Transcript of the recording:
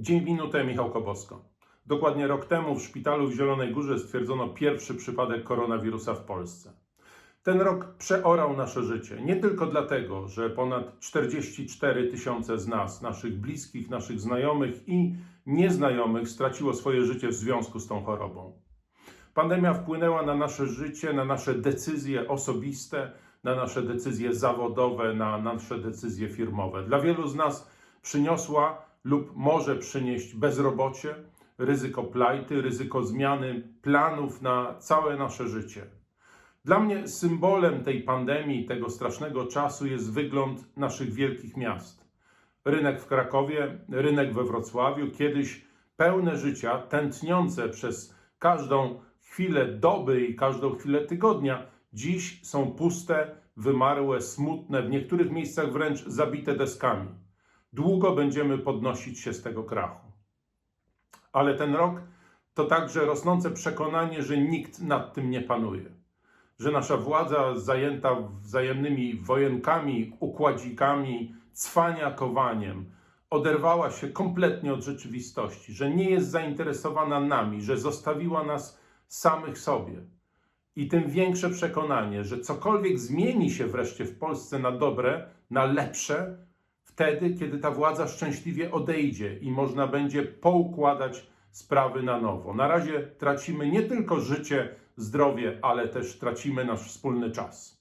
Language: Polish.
Dzień minutę, Michał Kobosko. Dokładnie rok temu w szpitalu w Zielonej Górze stwierdzono pierwszy przypadek koronawirusa w Polsce. Ten rok przeorał nasze życie. Nie tylko dlatego, że ponad 44 tysiące z nas, naszych bliskich, naszych znajomych i nieznajomych, straciło swoje życie w związku z tą chorobą. Pandemia wpłynęła na nasze życie, na nasze decyzje osobiste, na nasze decyzje zawodowe, na nasze decyzje firmowe. Dla wielu z nas przyniosła lub może przynieść bezrobocie, ryzyko plajty, ryzyko zmiany planów na całe nasze życie. Dla mnie symbolem tej pandemii, tego strasznego czasu jest wygląd naszych wielkich miast. Rynek w Krakowie, rynek we Wrocławiu, kiedyś pełne życia, tętniące przez każdą chwilę doby i każdą chwilę tygodnia, dziś są puste, wymarłe, smutne, w niektórych miejscach wręcz zabite deskami. Długo będziemy podnosić się z tego krachu. Ale ten rok to także rosnące przekonanie, że nikt nad tym nie panuje. Że nasza władza zajęta wzajemnymi wojenkami, układzikami, cwaniakowaniem, oderwała się kompletnie od rzeczywistości, że nie jest zainteresowana nami, że zostawiła nas samych sobie. I tym większe przekonanie, że cokolwiek zmieni się wreszcie w Polsce na dobre, na lepsze, wtedy, kiedy ta władza szczęśliwie odejdzie i można będzie poukładać sprawy na nowo. Na razie tracimy nie tylko życie, zdrowie, ale też tracimy nasz wspólny czas.